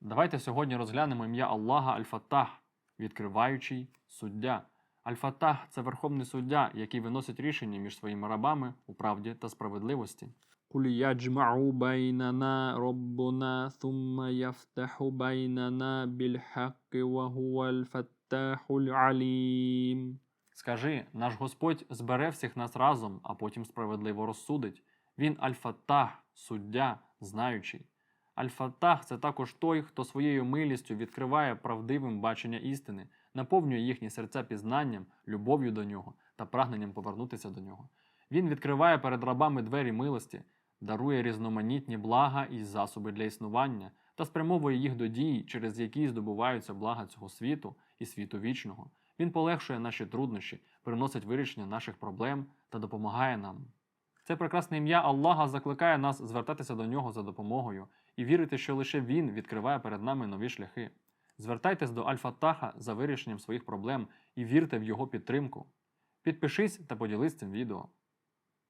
Давайте сьогодні розглянемо ім'я Аллаха Аль-Фаттах, відкриваючий суддя. Аль-Фаттах це верховний суддя, який виносить рішення між своїми рабами у правді та справедливості. قل يجمع بيننا ربنا ثم يفتح بيننا بالحق وهو الفتاح العليم. Скажи, наш Господь збере всіх нас разом, а потім справедливо розсудить. Він Аль-Фаттах, суддя, знаючий. Аль-Фаттах це також той, хто своєю милістю відкриває правдивим бачення істини, наповнює їхні серця пізнанням, любов'ю до нього та прагненням повернутися до нього. Він відкриває перед рабами двері милості, дарує різноманітні блага і засоби для існування та спрямовує їх до дій, через які здобуваються блага цього світу і світу вічного. Він полегшує наші труднощі, приносить вирішення наших проблем та допомагає нам. Це прекрасне ім'я Аллаха закликає нас звертатися до нього за допомогою і вірити, що лише Він відкриває перед нами нові шляхи. Звертайтесь до Аль-Фаттаха за вирішенням своїх проблем і вірте в його підтримку. Підпишись та поділись цим відео.